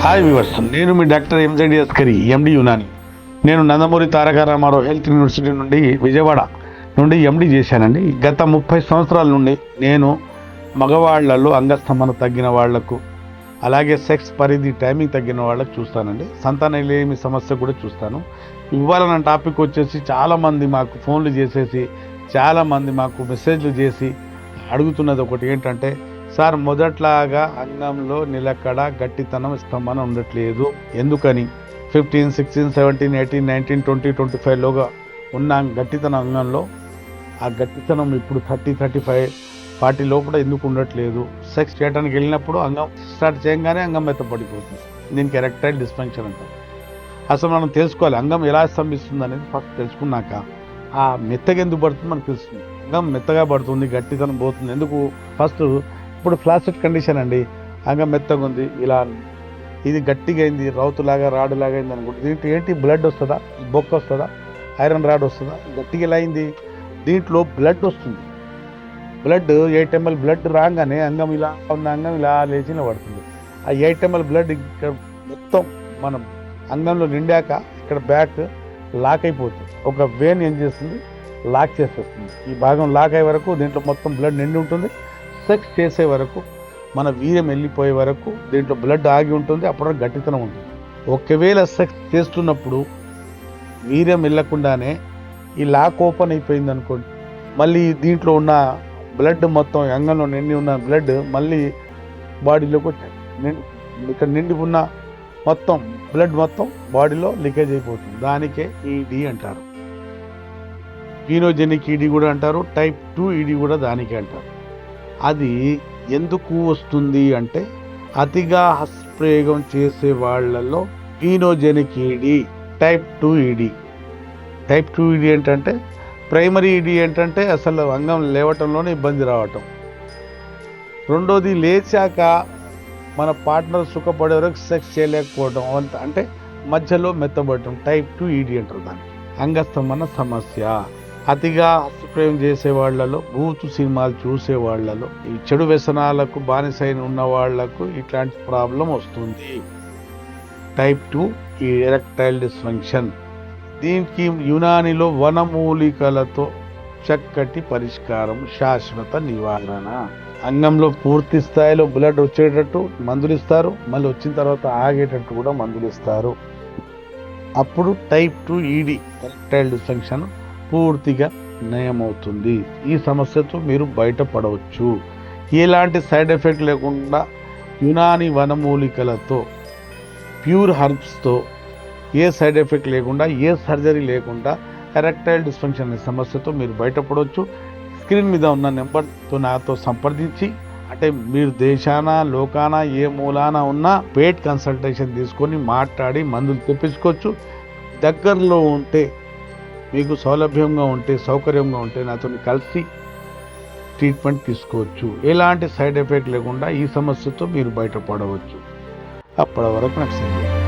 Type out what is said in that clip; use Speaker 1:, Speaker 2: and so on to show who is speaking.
Speaker 1: Hi viewers నేను మీ doctor ఎంజెడి Askari MD Unani. నేను Nandamuri Taraka Ramarao health university నుండి విజయవాడ నుండి ఎండి చేశానండి. గత ముప్పై సంవత్సరాల నుండి నేను మగవాళ్ళలో అంగస్తంభన తగ్గిన వాళ్ళకు అలాగే సెక్స్ పరిధి టైమింగ్ తగ్గిన వాళ్ళకు చూస్తానండి. సంతానలేమి సమస్య కూడా చూస్తాను. ఇవాళ నా టాపిక్ వచ్చేసి చాలామంది మాకు ఫోన్లు చేసేసి చాలామంది మాకు మెసేజ్లు చేసి అడుగుతున్నది ఒకటి ఏంటంటే సార్ మొదట్లాగా అంగంలో నిలకడ గట్టితనం స్తంభన ఉండట్లేదు. ఎందుకని? Fifteen sixteen seventeen eighteen nineteen twenty twenty ఫైవ్లోగా ఉన్న గట్టితనం అంగంలో ఆ గట్టితనం ఇప్పుడు థర్టీ థర్టీ ఫైవ్ ఫార్టీ లోపల ఎందుకు ఉండట్లేదు? సెక్స్ చేయడానికి వెళ్ళినప్పుడు అంగం స్టార్ట్ చేయగానే అంగం మెత్త పడిపోతుంది. దీనికి ఎరెక్టైల్ డిస్ఫంక్షన్ అంటారు. అసలు మనం తెలుసుకోవాలి అంగం ఎలా స్తంభిస్తుంది అనేది ఫస్ట్ తెలుసుకున్నాక. ఆ మెత్తగా ఎందుకు పడుతుంది మనకు తెలుస్తుంది. అంగం మెత్తగా పడుతుంది గట్టితనం పోతుంది. ఎందుకు? ఫస్ట్ ఇప్పుడు ఫ్లాసిడ్ కండిషన్ అండి. అంగం మెత్తగా ఉంది ఇలా ఇది గట్టిగా అయింది రౌతులాగా రాడులాగా అయింది అనుకుంటుంది దీంట్లో ఏంటి? బ్లడ్ వస్తుందా? బొక్క వస్తుందా? ఐరన్ రాడ్ వస్తుందా? గట్టిగా ఎలా అయింది? దీంట్లో బ్లడ్ వస్తుంది. బ్లడ్ ఎయిట్ ఎంఎల్ బ్లడ్ రాగానే అంగం ఇలా ఉన్న అంగం ఇలా లేచి పడుతుంది. ఆ ఎయిట్ ఎంఎల్ బ్లడ్ ఇక్కడ మొత్తం మనం అంగంలో నిండాక ఇక్కడ బ్యాక్ లాక్ అయిపోతుంది. ఒక వేన్ ఏం చేస్తుంది? లాక్ చేసేస్తుంది. ఈ భాగం లాక్ అయ్యే వరకు దీంట్లో మొత్తం బ్లడ్ నిండి ఉంటుంది. సెక్స్ చేసే వరకు మన వీర్యం వెళ్ళిపోయే వరకు దీంట్లో బ్లడ్ ఆగి ఉంటుంది. అప్పుడు గట్టితనం ఉంటుంది. ఒకవేళ సెక్స్ చేస్తున్నప్పుడు వీర్యం వెళ్ళకుండానే ఈ లాక్ ఓపెన్ అయిపోయింది అనుకోండి మళ్ళీ దీంట్లో ఉన్న బ్లడ్ మొత్తం అంగంలో నిండి ఉన్న బ్లడ్ మళ్ళీ బాడీలోకి వచ్చాయి ఇక్కడ నిండి ఉన్న మొత్తం బ్లడ్ మొత్తం బాడీలో లీకేజ్ అయిపోతుంది. దానికే ఈడీ అంటారు. కీనోజెనిక్ ఈడీ కూడా అంటారు. టైప్ టూ ఈడీ కూడా దానికే అంటారు. అది ఎందుకు వస్తుంది అంటే అతిగా హస్ప్రయోగం చేసే వాళ్ళలో కీనోజెనిక్ ED type two ED type two ED ఏంటంటే ప్రైమరీ ఈడీ ఏంటంటే అసలు అంగం లేవటంలోనే ఇబ్బంది రావటం. రెండోది లేచాక మన పార్ట్నర్ సుఖపడే వరకు సెక్స్ చేయలేకపోవడం అంత అంటే మధ్యలో మెత్తబడటం టైప్ టూ ఈడీ అంటారు దాన్ని. అంగస్తంభన సమస్య. అతిగా హస్తప్రయోగం చేసే వాళ్ళలో బూతు సినిమాలు చూసే వాళ్ళలో ఈ చెడు వ్యసనాలకు బానిసైన ఉన్న వాళ్ళకు ఇట్లాంటి ప్రాబ్లం వస్తుంది. టైప్ టూ ఈ ఎరెక్టైల్ డిస్ఫంక్షన్ దీనికి యునానిలో వనమూలికలతో చక్కటి పరిష్కారం శాశ్వత నివారణ. అంగంలో పూర్తి స్థాయిలో బ్లడ్ వచ్చేటట్టు మందులు ఇస్తారు మళ్ళీ వచ్చిన తర్వాత ఆగేటట్టు కూడా మందులు ఇస్తారు అప్పుడు type two ED erectile dysfunction పూర్తిగా నయమవుతుంది. ఈ సమస్యతో మీరు బయటపడవచ్చు. ఎలాంటి సైడ్ ఎఫెక్ట్ లేకుండా యునాని వనమూలికలతో ప్యూర్ హర్బ్స్తో ఏ సైడ్ ఎఫెక్ట్ లేకుండా ఏ సర్జరీ లేకుండా ఎరెక్టైల్ డిస్ఫంక్షన్ అనే సమస్యతో మీరు బయటపడవచ్చు. స్క్రీన్ మీద ఉన్న నెంబర్తో నాతో సంప్రదించి అంటే మీరు దేశాన లోకాన ఏ మూలాన ఉన్నా పేట్ కన్సల్టేషన్ తీసుకొని మాట్లాడి మందులు తెప్పించుకోవచ్చు. దగ్గరలో ఉంటే మీకు సౌలభ్యంగా ఉంటే సౌకర్యంగా ఉంటే నాతో కలిసి ట్రీట్మెంట్ తీసుకోవచ్చు. ఎలాంటి సైడ్ ఎఫెక్ట్ లేకుండా ఈ సమస్యతో మీరు బయటపడవచ్చు. అప్పటి వరకు నాకు సెలవు